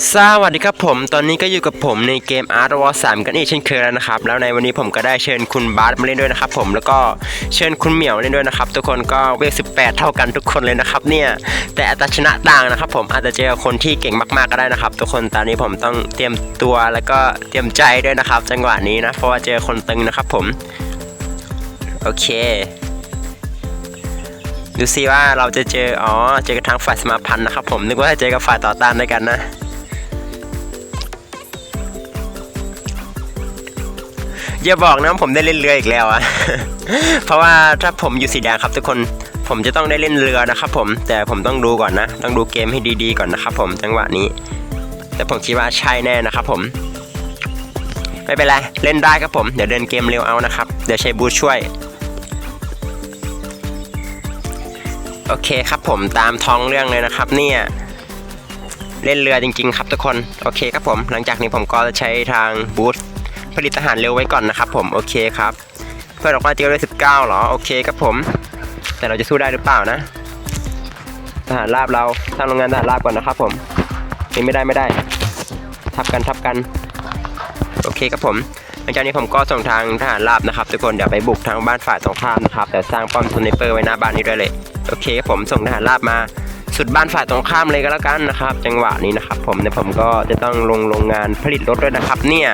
สวัสดีครับผมตอนนี้ก็อยู่กับผมในเกม Art War 3 กันอีกเช่นเคยแล้วนะครับ แล้วในวันนี้ผมก็ได้เชิญคุณบาสมาเล่นด้วยนะครับผมแล้วก็เชิญคุณเหมียวเล่นด้วยนะครับ ทุกคนก็เวล18 เท่ากันทุกคนเลยนะครับเนี่ยแต่อัตราชนะต่างนะครับ ผมอาจจะเจอคนที่เก่งมากๆก็ได้นะครับ ทุกคนตอนนี้ผมต้องเตรียมตัวแล้วก็เตรียมใจด้วยนะครับ จังหวะนี้นะเพราะว่าเจอคนตึงนะครับผมโอเคดูซิว่าเราจะเจออ๋อเจอกับทางฝ่ายสมาพันธ์นะครับผมนึกว่าจะเจอกับฝ่ายต่อต้านด้วยกันนะ อย่าบอกนะว่าผมได้เล่นเรืออีกแล้วอะเพราะว่าถ้าผมอยู่สีแดงครับทุกคนผมจะต้องได้เล่นเรือนะครับผมแต่ผมต้องดูก่อนนะ ต้องดูเกมให้ดีๆก่อนนะครับผมจังหวะนี้ แต่ผมคิดว่าใช่แน่นะครับผม ไม่เป็นไรเล่นได้ครับผม เดี๋ยวเดินเกมเร็วเอานะครับ เดี๋ยวใช้บูช่วย โอเคครับผมตามท้องเรื่องเลยนะครับ เนี่ยเล่นเรือจริงๆ ครับทุกคน โอเคครับผม หลังจากนี้ผมก็จะใช้ทางบูท ผลิตอาหารเร็วไว้ก่อนนะครับผมโอเคครับเพื่อนออกมาเจอเลยสิบเก้าหรอโอเคครับผม แต่เราจะสู้ได้หรือเปล่านะทหารราบเราสร้างโรงงานทหารราบก่อนนะครับผมนี่ไม่ได้ไม่ได้ ทับกันทับกัน โอเคครับผมหลังจากนี้ผมก็ส่งทางทหารราบนะครับ ทุกคนเดี๋ยวไปบุกทางบ้านฝ่ายตรงข้ามนะครับเดี๋ยวสร้างป้อมสไนเปอร์ไว้หน้าบ้านนี้ด้วยเลย โอเคครับผมส่งทหารราบมา สุดบ้านฝ่ายตรงข้ามเลยก็แล้วกันนะครับ จังหวะนี้นะครับ ผมเนี่ยผมก็จะต้องลงโรงงานผลิตรถด้วยนะครับ เนี่ย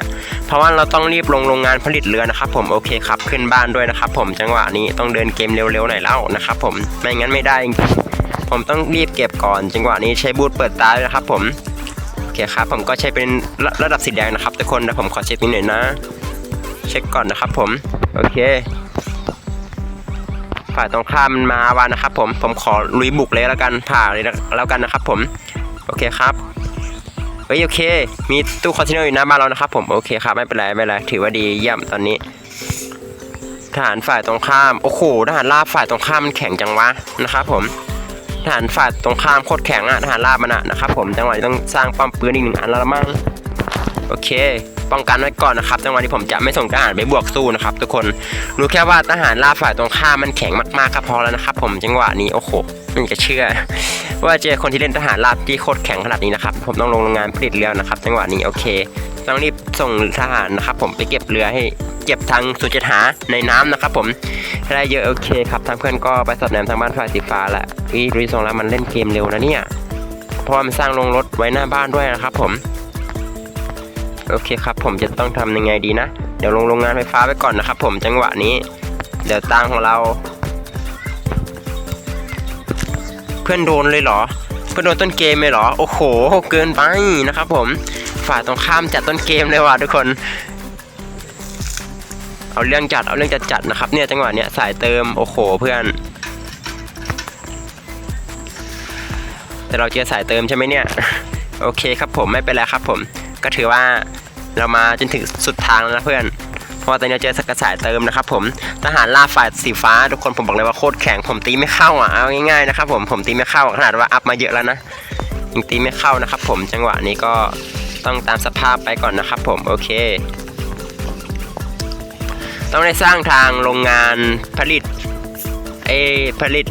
เพราะว่าเราต้องรีบลงโรงงานผลิตเรือนะครับ ผมโอเคครับขึ้นบ้านด้วยนะครับ ผมจังหวะนี้ต้องเดินเกมเร็วๆหน่อยแล้วนะครับ ผมไม่งั้นไม่ได้จริงผมต้องรีบเก็บก่อน จังหวะนี้ใช้บูทเปิดตาด้วยนะครับ ผมโอเคครับ ผมก็ใช้เป็นระระดับสีแดงนะครับทุกคนนะผมขอเช็คนิดหน่อยนะ เช็คก่อนนะครับ ผมโอเค ฝ่ายตรงข้ามมันมาวันนะครับ ผมผมขอลุยบุกเลยแล้วกันผ่าเลยแล้วกันนะครับ ผมโอเคครับเฮ้ยโอเค มีตู้คอนเทนเนอร์อยู่หน้าบ้านเรานะครับ ผมโอเคครับไม่เป็นไรไม่เป็นไรถือว่าดีเยี่ยมตอนนี้ทหารฝ่ายตรงข้ามโอ้โหทหารราบฝ่ายตรงข้ามมันแข็งจังวะนะครับ ผมทหารฝ่ายตรงข้ามโคตรแข็งอะทหารราบมันอะนะครับ ผมจังหวะต้องสร้างป้อมปืนอีกหนึ่งอันแล้วละมั้งโอเค ป้องกันไว้ก่อนนะครับจังหวะนี้ผมจะไม่ส่งทหารไปบวกสู้นะครับทุกคนรู้แค่ว่าทหารราบฝ่ายตรงข้ามมันแข็งมากๆก็พอแล้วนะครับ ผมจังหวะนี้โอ้โหม่อยากจะเชื่อ ว่าเจอคนที่เล่นทหารราบที่โคตรแข็งขนาดนี้นะครับผมต้องลงโรงงานผลิตเรือนะครับ จังหวะนี้โอเค ต้องรีบส่งทหารนะครับ ผมไปเก็บเรือให้เก็บทางสุจหาในน้ำนะครับ ผมถ้าได้เยอะโอเคครับทางเพื่อนก็ไปสอดแนมทางบ้านฝ่ายสีฟ้าแหละอีรีส่งแล้วมันเล่นเกมเร็วนะเนี่ยเพราะมันสร้างโรงรถไว้หน้าบ้านด้วยนะครับ ผม โอเคครับ ผมจะต้องทำยังไงดีนะ เดี๋ยวลงโรงงานไฟฟ้าไปก่อนนะครับ ผมจังหวะนี้ เดี๋ยวตังของเรา เพื่อนโดนเลยเหรอ เพื่อนโดนต้นเกมเลยเหรอ โอ้โห เกินไปนะครับ ผม ฝ่ายตรงข้ามจัดต้นเกมเลยว่ะทุกคน เอาเรื่องจัดเอาเรื่องจัดจัดนะครับ เนี่ยจังหวะเนี้ยสายเติมโอ้โห เพื่อน แต่เราเจอสายเติมใช่ไหมเนี่ยโอเคครับผมไม่เป็นไรครับผม ก็ถือว่าเรามาจนถึงสุดทางแล้วนะเพื่อนเพราะว่าตอนนี้เจอสกัดสายเติมนะครับผมทหารล่าฝ่ายสีฟ้าทุกคนผมบอกเลยว่าโคตรแข็งผมตีไม่เข้าอะเอาง่ายๆนะครับผมผมตีไม่เข้าขนาดว่าอัพมาเยอะแล้วนะยังตีไม่เข้านะครับ ผมจังหวะนี้ก็ต้องตามสภาพไปก่อนนะครับผมโอเคต้องได้สร้างทางโรงงานผลิตเอผลิต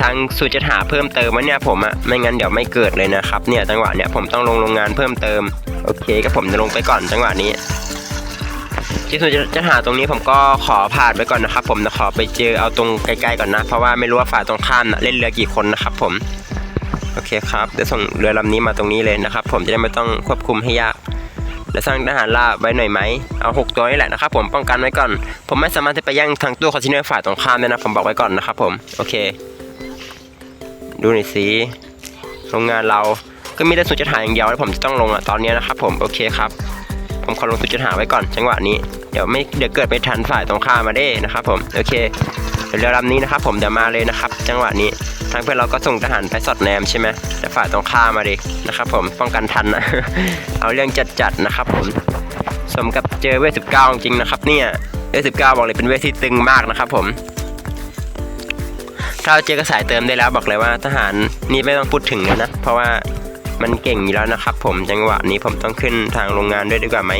ทางสูตรจะหาเพิ่มเติมวะเนี่ยผมอะไม่งั้นเดี๋ยวไม่เกิดเลยนะครับเนี่ยจังหวะเนี้ยผมต้องลงโรงงานเพิ่มเติมโอเคก็ผมจะลงไปก่อนจังหวะนี้ที่สูตรจะหาตรงนี้ผมก็ขอผ่านไปก่อนนะครับ ผมนะขอไปเจอเอาตรงใกล้ๆก่อนนะ เพราะว่าไม่รู้ว่าฝ่ายตรงข้ามนะเล่นเรือกี่คนนะครับ ผมโอเคครับเดี๋ยวส่งเรือลำนี้มาตรงนี้เลยนะครับ ผมจะได้ไม่ต้องควบคุมให้ยากแล้วสร้างทหารราบไว้หน่อยไหมเอาหกตัวนี่แหละนะครับผมป้องกันไว้ก่อน ผมไม่สามารถจะไปย่งทางตู้คอนเทนเนอร์ฝ่ายตรงข้ามได้นะผมบอกไว้ก่อนนะครับผมโอเค ดูหน่อยสิโรงงานเราก็มีแต่สุดจะหาอย่างเดียวแล้วผมจะต้องลงอะตอนนี้นะครับผมโอเคครับ ผมขอลงสุดจะหาไว้ก่อนจังหวะนี้เดี๋ยวไม่เดี๋ยวเกิดไปทันฝ่ายตรงข้ามมาได้นะครับ ผมโอเคเดี๋ยวเรือลำนี้นะครับผมเดี๋ยวมาเลยนะครับ จังหวะนี้ทางเพื่อนเราก็ส่งทหารไปสอดแนมใช่ไหมแต่ฝ่ายตรงข้ามมาดินะครับ ผมป้องกันทันนะเอาเรื่องจัดๆนะครับ ผมสมกับเจอเวทสิบเก้าจริงนะครับเนี่ยเวทสิบเก้าบอกเลยเป็นเวทที่ตึงมากนะครับ ผม ถ้าเจอกระสายเติมได้แล้วบอกเลยว่าทหารนี่ไม่ต้องพูดถึงเลยนะ เพราะว่ามันเก่งอยู่แล้วนะครับ ผมจังหวะนี้ผมต้องขึ้นทางโรงงานด้วยดีกว่าไหม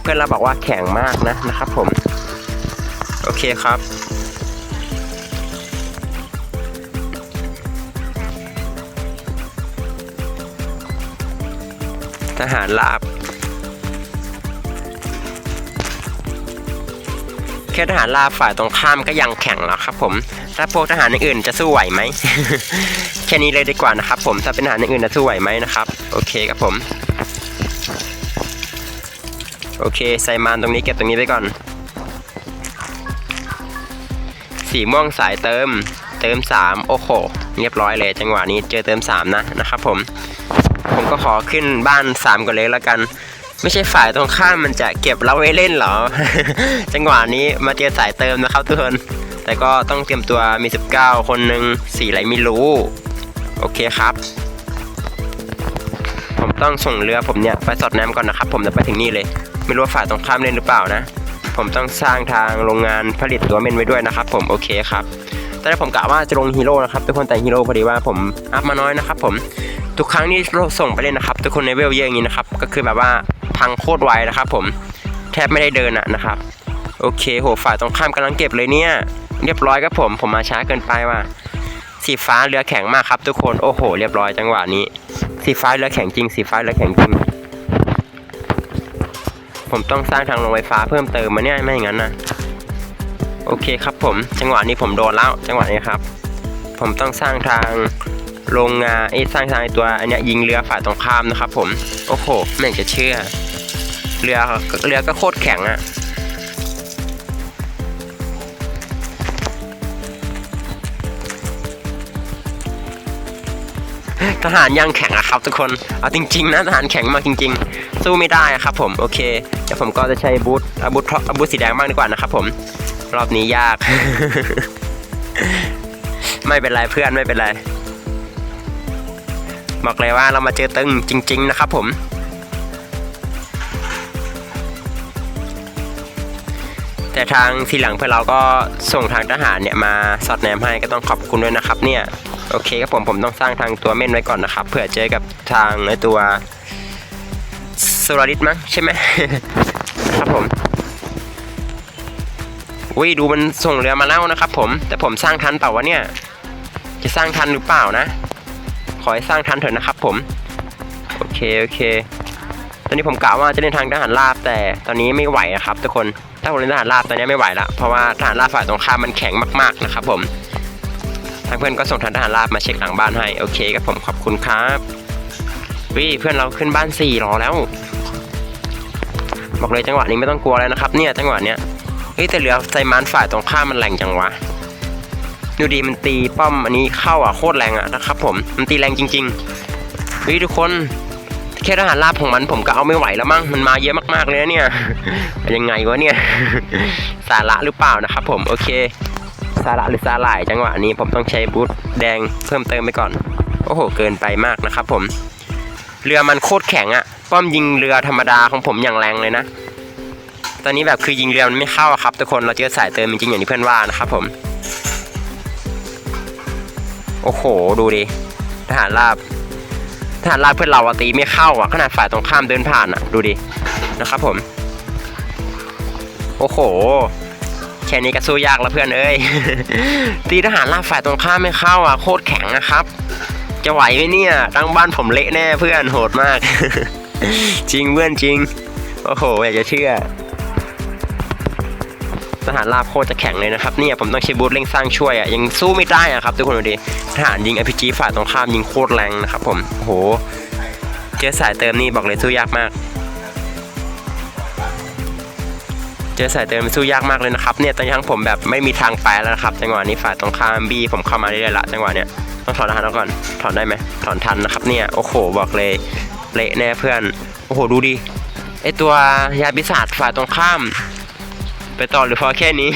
เพื่อนเราบอกว่าแข็งมากนะนะครับ ผม โอเคครับทหารราบ แค่ทหารราบฝ่ายตรงข้ามก็ยังแข็งแล้วครับผม ถ้าพวกทหารอย่างอื่นจะสู้ไหวไหม แค่นี้เลยดีกว่านะครับผม ถ้าเป็นทหารอย่างอื่นจะสู้ไหวไหมนะครับ โอเคครับผม โอเคไซมานตรงนี้เก็บตรงนี้ไปก่อน สีม่วงสายเติม เติม 3 โอ้โห เรียบร้อยเลย จังหวะนี้เจอเติม 3 นะนะครับผม ผมก็ขอขึ้นบ้าน 3ก่อนเลยแล้วกัน ไม่ใช่ฝ่ายตรงข้ามมันจะเก็บเราไว้เล่นเหรอ จังหวะนี้มาเจอสายเติมนะครับทุกคน แต่ก็ต้องเตรียมตัวมี 19 คนหนึ่งสีอะไรไม่รู้ โอเคครับ ผมต้องส่งเรือผมเนี่ยไปสอดแนมก่อนนะครับ ผมจะไปถึงนี่เลย ไม่รู้ว่าฝ่ายตรงข้ามเล่นหรือเปล่านะ ผมต้องสร้างทางโรงงานผลิตตัวเมนไว้ด้วยนะครับ ผมโอเคครับตอนแรกผมกะว่าจะลงฮีโร่นะครับทุกคนแต่ฮีโร่พอดีว่าผมอัพมาน้อยนะครับผม ทุกครั้งที่เราส่งไปเล่นนะครับ ทุกคนในเวลเยอะอย่างนี้นะครับ ก็คือแบบว่าพังโคตรไวนะครับ ผมแทบไม่ได้เดินอะนะครับ โอเคโหฝ่ายตรงข้ามกำลังเก็บเลยเนี่ย เรียบร้อยครับผม ผมมาช้าเกินไปว่ะสีฟ้าเรือแข็งมากครับ ทุกคนโอ้โห เรียบร้อยจังหวะนี้ สีฟ้าเรือแข็งจริง สีฟ้าเรือแข็งจริงผมต้องสร้างทางลงไฟฟ้าเพิ่มเติมมาเนี่ยไม่อย่างนั้นนะโอเคครับผม จังหวะนี้ผมโดนแล้วจังหวะนี้ครับ ผมต้องสร้างทาง โรงงานไอ้สร้างทางไอ้ตัวอันเนี้ยยิงเรือฝ่ายตรงข้ามนะครับ ผมโอ้โหไม่อยากจะเชื่อ เรือเรือก็โคตรแข็งอะทหารยังแข็งอะครับทุกคน เอาจริง ๆ นะทหารแข็งมากจริง ๆ สู้ไม่ได้อะครับผมโอเคเดี๋ยวผมก็จะใช้บูทอาบูทอาบูทสีแดงบ้างดีกว่านะครับผมรอบนี้ยาก ไม่เป็นไรเพื่อนไม่เป็นไร บอกเลยว่าเรามาเจอตึงจริง ๆ นะครับผมแต่ทางทีหลังเพื่อเราก็ส่งทางทหารเนี่ยมาสอดแนมให้ก็ต้องขอบคุณด้วยนะครับ เนี่ยโอเคครับผมผมต้องสร้างทางตัวเม่นไว้ก่อนนะครับเผื่อเจอกับทางในตัวโซลาริสมั้งใช่ไหมครับผมอุ้ยดูมันส่งเรือมาแล้วนะครับ ผมแต่ผมสร้างทันเปล่าวะเนี่ยจะสร้างทันหรือเปล่านะ ขอให้สร้างทันเถอะนะครับ ผม โอเคโอเค ตอนนี้ผมกะว่าจะเล่นทางทหารราบแต่ตอนนี้ไม่ไหวนะครับทุกคนถ้าผมเล่นทหารราบตอนนี้ไม่ไหวละเพราะว่าทหารราบฝ่ายตรงข้ามมันแข็งมากๆนะครับผมทางเพื่อนก็ส่งทางทหารราบมาเช็คหลังบ้านให้โอเคครับผมขอบคุณครับวิเพื่อนเราขึ้นบ้านสี่รอแล้ว บอกเลยจังหวะนี้ไม่ต้องกลัวแล้วนะครับ เนี่ยจังหวะเนี้ยเฮ้ยแต่เหลือไซมานฝ่ายตรงข้ามมันแรงจังวะ ดูดีมันตีป้อมอันนี้เข้าอะโคตรแรงอะนะครับผมมันตีแรงจริงๆเฮ้ยทุกคนแค่ทหารราบของมันผมก็เอาไม่ไหวแล้วมั้งมันมาเยอะมากๆเลยนะเนี่ยยังไงวะเนี่ยสาระหรือเปล่านะครับผมโอเคสาระหรือสาหร่ายจังหวะนี้ผมต้องใช้บูทแดงเพิ่มเติมไปก่อน โอ้โห เกินไปมากนะครับผม เรือมันโคตรแข็งอะป้อมยิงเรือธรรมดาของผมอย่างแรงเลยนะ ตอนนี้แบบคือยิงเรือมันไม่เข้าครับทุกคนเราเจอสายเติมจริงๆอย่างที่เพื่อนว่านะครับผม โอ้โห ดูดิ ทหารราบ ทหารราบเพื่อนเราตีไม่เข้าอะขนาดฝ่ายตรงข้ามเดินผ่านอะดูดิ นะครับผม โอ้โห แค่นี้ก็สู้ยากแล้วเพื่อนเอ้ย ตีทหารราบฝ่ายตรงข้ามไม่เข้าอะโคตรแข็งนะครับ จะไหวไหมเนี่ย ตั้งบ้านผมเละแน่เพื่อน โหดมาก จริงเพื่อนจริง โอ้โห อยากจะเชื่อ ทหารราบโคตรจะแข็งเลยนะครับเนี่ยผมต้องใช้บูทเร่งสร้างช่วยอะยังสู้ไม่ได้อะครับทุกคนดูดิทหารยิง RPG ฝ่ายตรงข้ามยิงโคตรแรงนะครับผมโอ้โหเจอสายเติมนี่บอกเลยสู้ยากมาก เจอสายเติมสู้ยากมากเลยนะครับเนี่ยตอนนี้ทั้งผมแบบไม่มีทางไปแล้วนะครับจังหวะนี้ฝ่ายตรงข้ามบีผมเข้ามาเรื่อยละจังหวะเนี้ยต้องถอนทหารแล้วก่อนถอนได้ไหมถอนทันนะครับเนี่ยโอ้โหบอกเลยเละแน่เพื่อนโอ้โหดูดิไอตัวยาบิศาจฝ่ายตรงข้าม ไปต่อหรือพอแค่นี้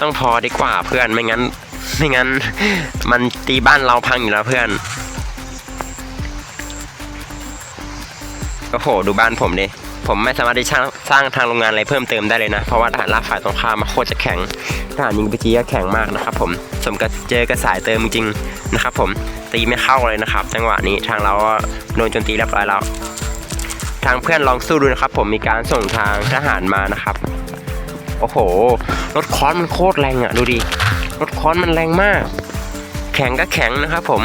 ต้องพอดีกว่าเพื่อนไม่งั้น ไม่งั้น มันตีบ้านเราพังอยู่แล้วเพื่อนโอ้โหดูบ้านผมดิ ผมไม่สามารถที่สร้างทางโรงงานอะไรเพิ่มเติมได้เลยนะ เพราะว่าทหารราบฝ่ายตรงข้ามมาโคตรจะแข็งทหารยิงไปจีก็แข็งมากนะครับ ผมสมกับเจอกระสายเติมจริงนะครับ ผมตีไม่เข้าเลยนะครับ จังหวะนี้ทางเราก็โดนโจมตีเรียบร้อยแล้วทางเพื่อนลองสู้ดูนะครับ ผมมีการส่งทางทหารมานะครับโอ้โหรถค้อนมันโคตรแรงอะดูดิรถค้อนมันแรงมาก แข็งก็แข็งนะครับ ผม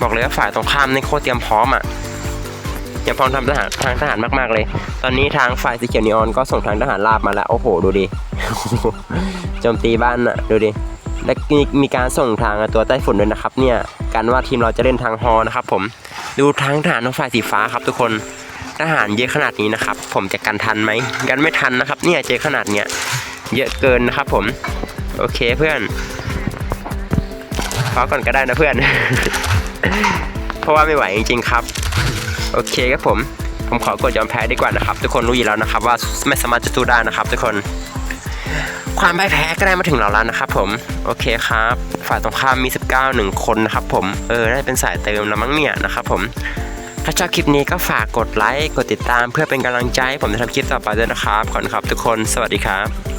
บอกเลยว่าฝ่ายตรงข้ามนี่โคตรเตรียมพร้อมอะ รียมพร้อมทำทหารทางทหารมากๆเลย ตอนนี้ทางฝ่ายสีเขียวนีออนก็ส่งทางทหารราบมาแล้วโอ้โหดูดิโจมตีบ้านอะดูดิและมีมีการส่งทางตัวใต้ฝุ่นด้วยนะครับ เนี่ยกันว่าทีมเราจะเล่นทางฮอนะครับ ผมดูทางทหารของฝ่ายสีฟ้าครับ ทุกคนทหารเยอะขนาดนี้นะครับ ผมจะกันทันไหมกันไม่ทันนะครับ เนี่ยเจอขนาดเนี้ยเยอะเกินนะครับ ผม โอเคเพื่อนพอก่อนก็ได้นะเพื่อน เพราะว่าไม่ไหวจริงๆครับ โอเคครับผม ผมขอกดยอมแพ้ดีกว่านะครับ ทุกคนรู้อยู่แล้วนะครับ ว่าไม่สามารถจะสู้ได้นะครับ ทุกคน ความพ่ายแพ้ก็ได้มาถึงเราแล้วนะครับ ผม โอเคครับ ฝ่ายตรงข้ามมี 19หนึ่งคนนะครับ ผม เออ ได้เป็นสายเติมแล้วมั้งเนี่ยนะครับ ผม ถ้าชอบคลิปนี้ก็ฝากกดไลค์ กดติดตามเพื่อเป็นกำลังใจให้ผมจะทำคลิปต่อไปด้วยนะครับ ขอบคุณครับทุกคน สวัสดีครับ